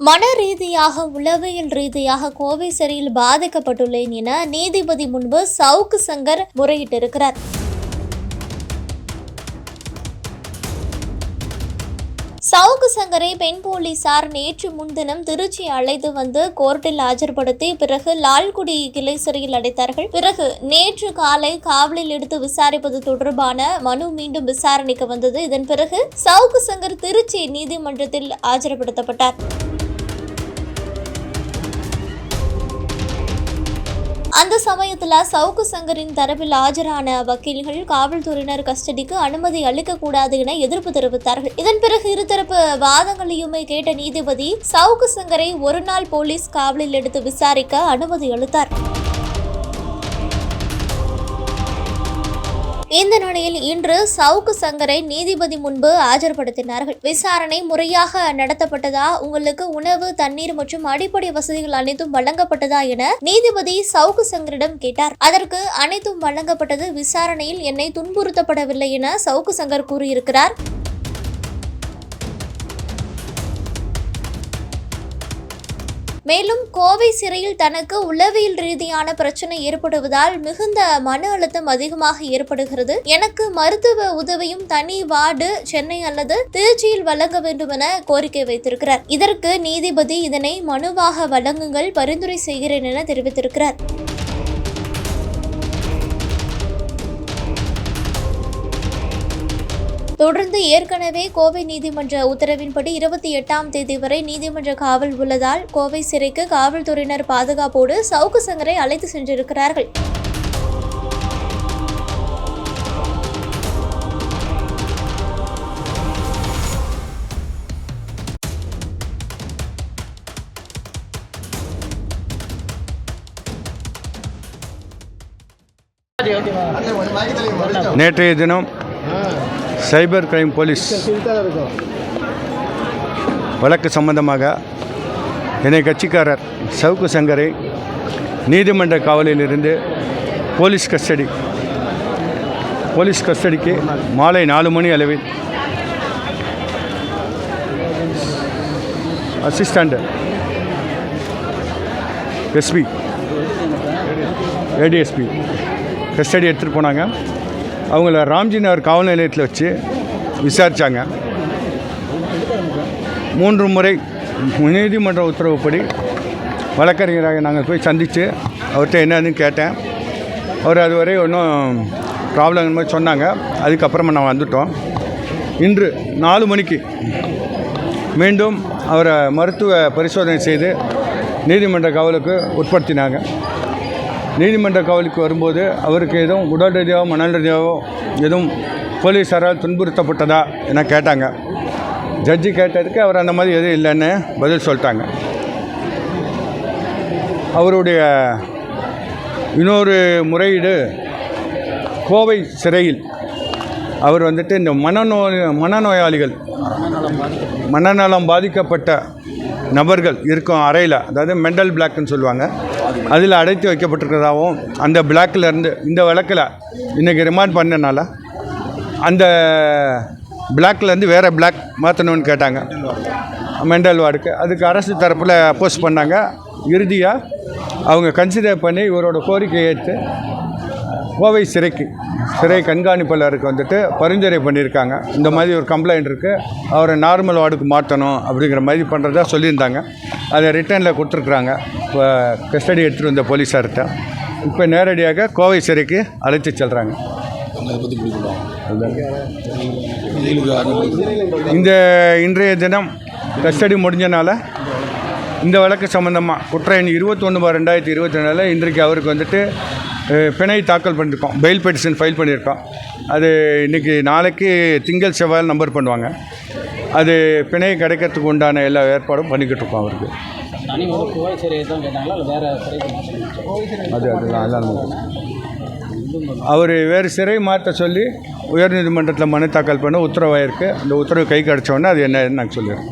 மன ரீதியாக உளவியல் ரீதியாக கோவை சிறையில் பாதிக்கப்பட்டுள்ளேன் என நீதிபதி முன்பு சவுக்கு சங்கர் முறையிட்டிருக்கிறார். சவுக்கு சங்கரை பெண் போலீசார் நேற்று முன்தினம் திருச்சி அழைத்து வந்து கோர்ட்டில் ஆஜர்படுத்தி பிறகு லால்குடி கிளை சிறையில் அடைத்தார்கள். பிறகு நேற்று காலை காவலில் எடுத்து விசாரிப்பது தொடர்பான மனு மீண்டும் விசாரணைக்கு வந்தது. இதன் பிறகு சவுக்கு சங்கர் திருச்சி நீதிமன்றத்தில் ஆஜர்படுத்தப்பட்டார். அந்த சமயத்தில் சவுக்கு சங்கரின் தரப்பில் ஆஜரான வக்கீல்கள் காவல்துறையினர் கஸ்டடிக்கு அனுமதி அளிக்கக்கூடாது என எதிர்ப்பு தெரிவித்தார்கள். இதன் பிறகு இருதரப்பு வாதங்களையுமே கேட்ட நீதிபதி சவுக்கு சங்கரை ஒரு நாள் போலீஸ் காவலில் எடுத்து விசாரிக்க அனுமதி அளித்தார். இந்த நிலையில் இன்று சவுக்கு சங்கரை நீதிபதி முன்பு ஆஜர்படுத்தினார்கள். விசாரணை முறையாக நடத்தப்பட்டதா? உங்களுக்கு உணவு தண்ணீர் மற்றும் அடிப்படை வசதிகள் அனைத்தும் வழங்கப்பட்டதா என நீதிபதி சவுக்கு சங்கரிடம் கேட்டார். அதற்கு அனைத்தும் வழங்கப்பட்டது. விசாரணையில் என்னை துன்புறுத்தப்படவில்லை என சவுக்கு சங்கர் கூறியிருக்கிறார். மேலும் கோவை சிறையில் தனக்கு உளவியல் ரீதியான பிரச்சனை ஏற்படுவதால் மிகுந்த மன அழுத்தம் அதிகமாக ஏற்படுகிறது. எனக்கு மருத்துவ உதவியும் தனி வார்டு சென்னை அல்லது திருச்சியில் வழங்க வேண்டும் என கோரிக்கை வைத்திருக்கிறார். இதற்கு நீதிபதி இதனை மனுவாக வழங்குங்கள் பரிந்துரை செய்கிறேன் என தெரிவித்திருக்கிறார். தொடர்ந்து ஏற்கனவே கோவை நீதிமன்ற உத்தரவின்படி இருபத்தி எட்டாம் தேதி வரை நீதிமன்ற காவல் உள்ளதால் கோவை சிறைக்கு காவல்துறையினர் பாதுகாப்போடு சவுக்கு சங்கரை அழைத்து சென்றிருக்கிறார்கள். நேற்றைய தினம் சைபர் கிரைம் போலீஸ் வழக்கு சம்பந்தமாக என்னை கட்சிக்காரர் சவுக்கு சங்கரை நீதிமன்ற காவலிலிருந்து போலீஸ் கஸ்டடி போலீஸ் கஸ்டடிக்கு மாலை நாலு மணி அளவில் அசிஸ்டண்ட் எஸ்பி ஏடிஎஸ்பி கஸ்டடி எடுத்துகிட்டு போனாங்க. அவங்கள ராம்ஜி நகர் காவல் நிலையத்தில் வச்சு விசாரித்தாங்க மூன்று முறை நீதிமன்ற உத்தரவுப்படி வழக்கறிஞராக நாங்கள் போய் சந்தித்து அவர்கிட்ட என்னன்னு கேட்டேன். அவர் அதுவரை ஒன்றும் ப்ராப்ளம் மாதிரி சொன்னாங்க. அதுக்கப்புறமா நான் வந்துட்டோம். இன்று நாலு மணிக்கு மீண்டும் அவரை மருத்துவ பரிசோதனை செய்து நீதிமன்ற காவலுக்கு உட்படுத்தினாங்க. நீதிமன்ற காவலுக்கு வரும்போது அவருக்கு எதுவும் உடல் ரீதியாகவோ மன ரீதியாகவோ எதுவும் போலீஸாரால் துன்புறுத்தப்பட்டதா என கேட்டாங்க. ஜட்ஜி கேட்டதுக்கு அவர் அந்த மாதிரி எதுவும் இல்லைன்னு பதில் சொல்லிட்டாங்க. அவருடைய இன்னொரு முறையீடு கோவை சிறையில் அவர் வந்துட்டு இந்த மனநோய் மனநோயாளிகள் மனநலம் பாதிக்கப்பட்ட நபர்கள் இருக்கும் அறையில் அதாவது மெண்டல் பிளாக்னு சொல்லுவாங்க அதில் அடைத்து வைக்கப்பட்டிருக்கிறதாகவும் அந்த பிளாக்கில் இருந்து இந்த வழக்கில் இன்றைக்கி ரிமாண்ட் பண்ணனால அந்த பிளாக்லேருந்து வேறு பிளாக் மாற்றணும்னு கேட்டாங்க. மெண்டல் வார்டுக்கு. அதுக்கு அரசு தரப்பில் அப்போஸ் பண்ணாங்க. இறுதியாக அவங்க கன்சிடர் பண்ணி இவரோட கோரிக்கையை ஏற்று கோவை சிறைக்கு சிறை கண்காணிப்பாளருக்கு வந்துட்டு பரிந்துரை பண்ணியிருக்காங்க. இந்த மாதிரி ஒரு கம்ப்ளைண்ட் இருக்குது அவரை நார்மல் வார்டுக்கு மாற்றணும் அப்படிங்கிற மாதிரி பண்ணுறதா சொல்லியிருந்தாங்க. அதை ரிட்டர்னில் கொடுத்துருக்குறாங்க. இப்போ கஸ்டடி எடுத்துகிட்டு வந்த போலீஸார்கிட்ட இப்போ நேரடியாக கோவை சிறைக்கு அழைத்து செல்கிறாங்க இந்த இன்றைய தினம் கஸ்டடி முடிஞ்சனால இந்த வழக்கு சம்மந்தமாக குற்ற எண் இருபத்தொன்று பார் ரெண்டாயிரத்தி இருபத்தி ரெண்டில் இன்றைக்கு அவருக்கு வந்துட்டு பிணை தாக்கல் பண்ணியிருக்கோம் பெயில் பெட்டிஷன் ஃபைல் பண்ணியிருக்கோம் அது இன்றைக்கி நாளைக்கு திங்கள் செவ்வாய் நம்பர் பண்ணுவாங்க. அது பிணை கிடைக்கிறதுக்கு உண்டான எல்லா ஏற்பாடும் பண்ணிக்கிட்டு இருக்கோம் அவருக்கு. அது அதுதான் அதான் அவர் வேறு சிறை மாற்ற சொல்லி உயர்நீதிமன்றத்தில் மனு தாக்கல் பண்ண உத்தரவாயிருக்கு. அந்த உத்தரவு கை கிடச்சோன்னே அது என்னன்னு நாங்கள் சொல்லிடுறோம்.